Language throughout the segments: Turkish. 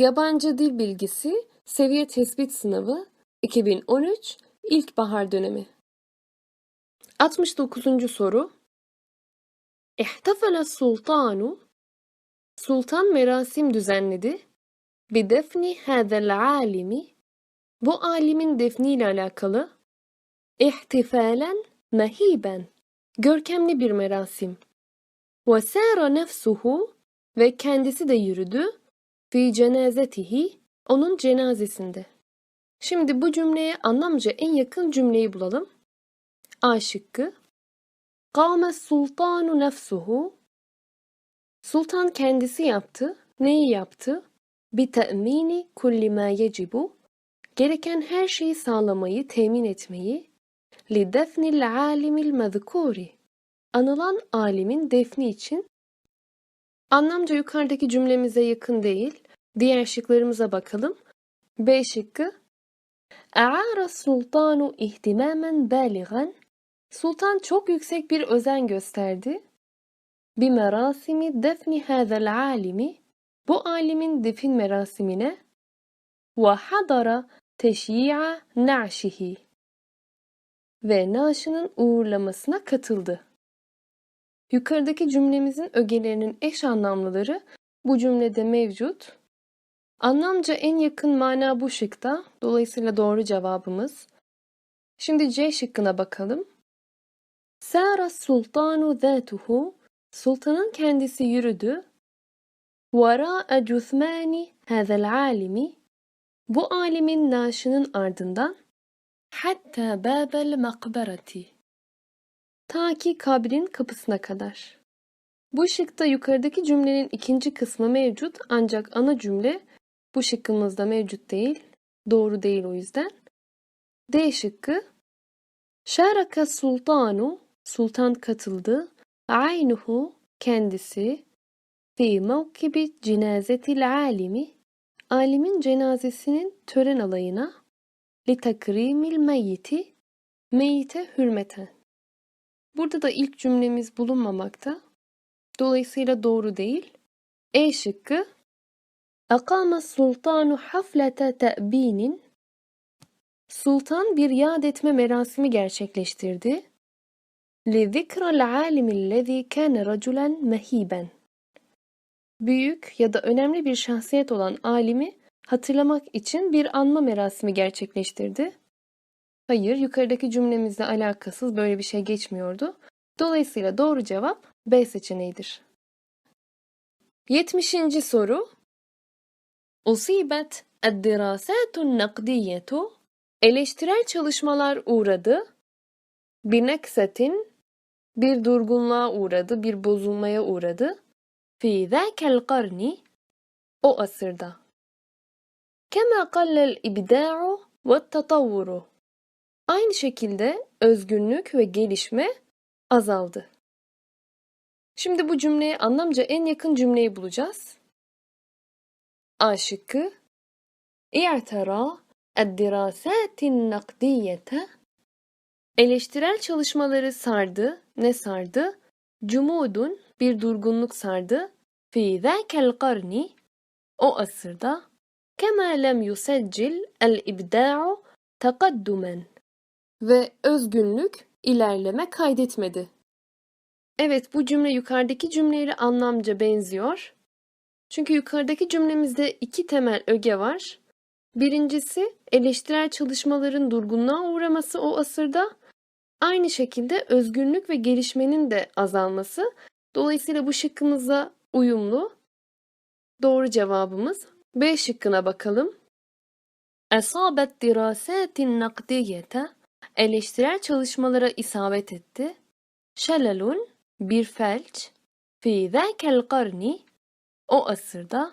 Yabancı Dil Bilgisi Seviye Tespit Sınavı 2013 İlkbahar Dönemi 69. soru İhtafala sultanu Sultan merasim düzenledi. Bidefni hâzel alimi Bu alimin defniyle alakalı ihtifalen mehiben görkemli bir merasim. Ve sâra nefsuhu ve kendisi de yürüdü fi cenazetihi onun cenazesinde. Şimdi bu cümleye anlamca en yakın cümleyi bulalım. A şıkkı. Kâme sultanu nefsuhu. Sultan kendisi yaptı. Neyi yaptı? Bi te'mini kulli ma yecibu. Gereken her şeyi sağlamayı, temin etmeyi. Li defnil alimil mezkuri. Anılan alimin defni için Anlamca yukarıdaki cümlemize yakın değil. Diğer şıklarımıza bakalım. B şıkkı. A'ara sultanu ihtimamen baligan. Sultan çok yüksek bir özen gösterdi. Bi merasimi defni hazel alimi. Bu alimin defin merasimine. Ve hadara teşyi'a na'şihi. Ve naaşının uğurlamasına katıldı. Yukarıdaki cümlemizin ögelerinin eş anlamlıları bu cümlede mevcut. Anlamca en yakın mana bu şıkta. Dolayısıyla doğru cevabımız. Şimdi C şıkkına bakalım. Sara sultanu zatuhu Sultanın kendisi yürüdü. Vara cüthmani hazel alimi Bu alimin naaşının ardından hatta babel makberati Ta ki kabrin kapısına kadar. Bu şıkta yukarıdaki cümlenin ikinci kısmı mevcut ancak ana cümle bu şıkkımızda mevcut değil. Doğru değil o yüzden. D şıkkı Şaraka sultanu Sultan katıldı. Aynuhu kendisi fi mevkibi cenazetil alimi alimin cenazesinin tören alayına li takrimil meyyiti meyite hürmeten Burada da ilk cümlemiz bulunmamakta. Dolayısıyla doğru değil. E şıkkı Akama sultanu haflete te'binin Sultan bir yad etme merasimi gerçekleştirdi. لِذِكْرَ الْعَالِمِ الَّذ۪ي كَانَ رَجُلًا مَه۪يبًا Büyük ya da önemli bir şahsiyet olan alimi hatırlamak için bir anma merasimi gerçekleştirdi. Hayır, yukarıdaki cümlemizle alakasız böyle bir şey geçmiyordu. Dolayısıyla doğru cevap B seçeneğidir. 70. soru Usibet eddirasatun nakdiyetu Eleştirel çalışmalar uğradı. Bir neksetin bir durgunluğa uğradı, bir bozulmaya uğradı. Fi zâkel karni o asırda. Kema kallel ibda'u ve tatavvuru Aynı şekilde özgünlük ve gelişme azaldı. Şimdi bu cümleye anlamca en yakın cümleyi bulacağız. A şıkkı İ'tera eddirasâtin nakdiyete Eleştirel çalışmaları sardı. Ne sardı? Cumudun bir durgunluk sardı. Fi zâkel karni o asırda kema lem yuseccil el ibda'u takaddumen ve özgünlük ilerleme kaydetmedi. Evet bu cümle yukarıdaki cümleyle anlamca benziyor. Çünkü yukarıdaki cümlemizde iki temel öge var. Birincisi eleştirel çalışmaların durgunluğa uğraması o asırda. Aynı şekilde özgünlük ve gelişmenin de azalması. Dolayısıyla bu şıkkımıza uyumlu. Doğru cevabımız B şıkkına bakalım. Esabet dirasatin nakdiyete eleştirel çalışmalara isabet etti. Şelalun bir felç fi zâkel karni o asırda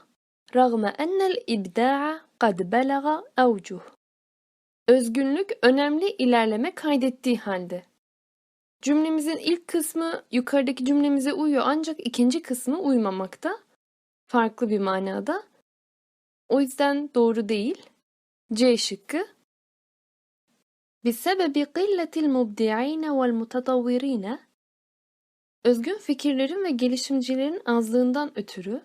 rağme ennel ibda'a kad belaga avcuh. Özgünlük önemli ilerleme kaydettiği halde. Cümlemizin ilk kısmı yukarıdaki cümlemize uyuyor ancak ikinci kısmı uymamakta. Farklı bir manada. O yüzden doğru değil. C şıkkı. Bisebebi qilletil mubdi'ine vel mutatavvirine Özgün fikirlerin ve gelişimcilerin azlığından ötürü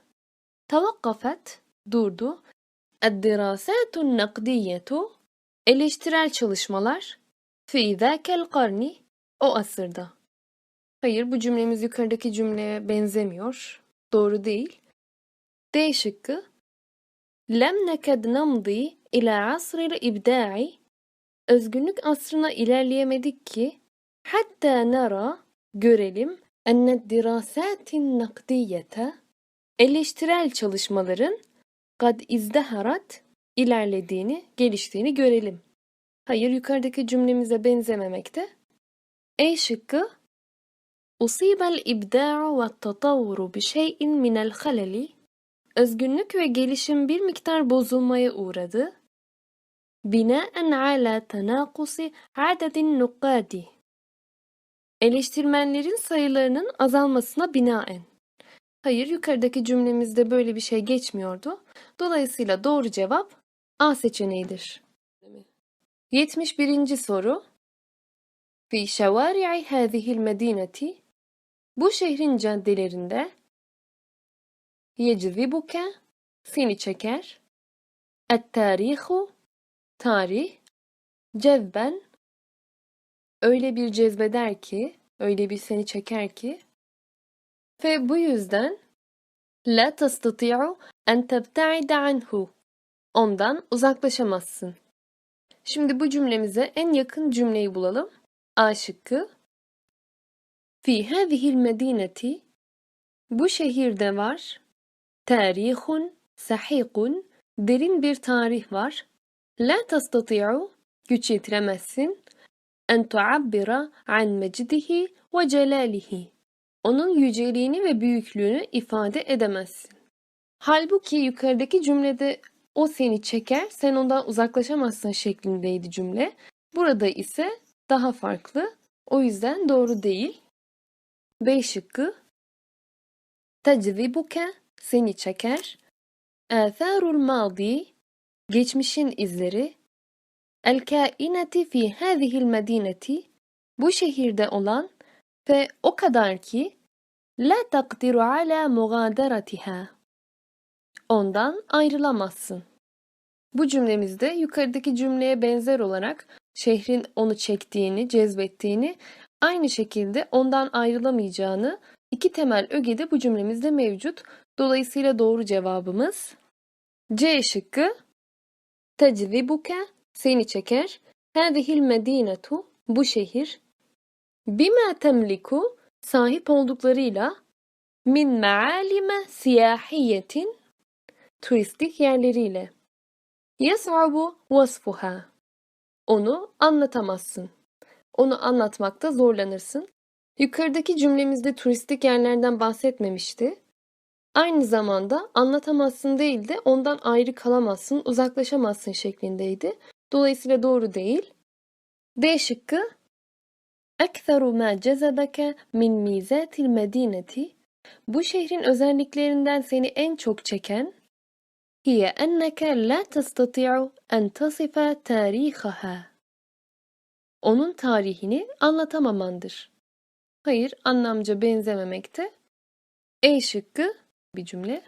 Tavakkafet durdu. Eddirasetun nakdiyetu eleştirel çalışmalar fi zâkel karni o asırda. Hayır bu cümlemiz yukarıdaki cümleye benzemiyor. Doğru değil. D şıkkı Lem neked namdi ila asril ibda'i Özgünlük asrına ilerleyemedik ki hatta nara görelim enne dirasatin nakdiyete eleştirel çalışmaların kad izdeharat ilerlediğini, geliştiğini görelim. Hayır yukarıdaki cümlemize benzememekte. E şıkkı Usibel ibda'u ve tatavvuru bi şeyin minel halali Özgünlük ve gelişim bir miktar bozulmaya uğradı. Binaen ala tenakusi adedin nukkadi Eleştirmenlerin sayılarının azalmasına binaen. Hayır, yukarıdaki cümlemizde böyle bir şey geçmiyordu. Dolayısıyla doğru cevap A seçeneğidir. 71. soru. Fi şevâri'i hâzihil medîneti Bu şehrin caddelerinde yeczibuke seni çeker. Et-tarihu tarih cezben öyle bir cezbeder ki, öyle bir seni çeker ki ve bu yüzden la tastati'u en tebta'ide anhu. Ondan uzaklaşamazsın. Şimdi bu cümlemize en yakın cümleyi bulalım. A şıkkı. Fi hâzihil medîneti. Bu şehirde var. Tarihun sahikun derin bir tarih var. La tastati'u güç yetiremezsin. En tuabbira an mecdihi ve celalihi onun yüceliğini ve büyüklüğünü ifade edemezsin. Halbuki yukarıdaki cümlede o seni çeker, sen ondan uzaklaşamazsın şeklindeydi cümle. Burada ise daha farklı. O yüzden doğru değil. B şıkkı teczibuke seni çeker. Âthârul mâdi geçmişin izleri. El kaineti fi hâzihil medîneti bu şehirde olan ve o kadar ki la takdiru ala mugaderatiha ondan ayrılamazsın. Bu cümlemizde yukarıdaki cümleye benzer olarak şehrin onu çektiğini, cezbettiğini, aynı şekilde ondan ayrılamayacağını iki temel öge de bu cümlemizde mevcut. Dolayısıyla doğru cevabımız C şıkkı teczibuke seni çeker. Hâzihil medinetu bu şehir bima temliku sahip olduklarıyla min mealime siyahiyetin turistik yerleriyle yas'abu vasfuha onu anlatamazsın. Onu anlatmakta zorlanırsın. Yukarıdaki cümlemizde turistik yerlerden bahsetmemişti. Aynı zamanda anlatamazsın değil de ondan ayrı kalamazsın, uzaklaşamazsın şeklindeydi. Dolayısıyla doğru değil. D şıkkı أكثر ما جذبك min mizatil medineti bu şehrin özelliklerinden seni en çok çeken hiye enneke la tastati'u en tasifa tarihaha onun tarihini anlatamamandır. Hayır, anlamca benzememekte. E şıkkı bir cümle.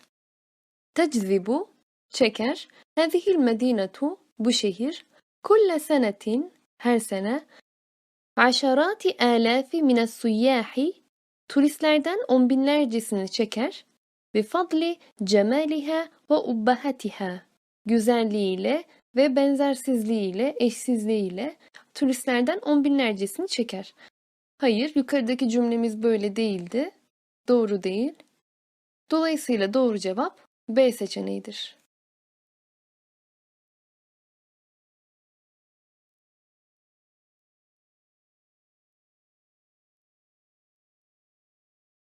Teczibu, çeker. Hezihil medinetu, bu şehir. Kulle senetin, her sene. Aşarati alafi mines suyyahi, turistlerden on binlercesini çeker. Ve fadli cemaliha ve ubbahatiha, güzelliğiyle ve benzersizliğiyle, eşsizliğiyle turistlerden on binlercesini çeker. Hayır, yukarıdaki cümlemiz böyle değildi. Doğru değil. Dolayısıyla doğru cevap B seçeneğidir.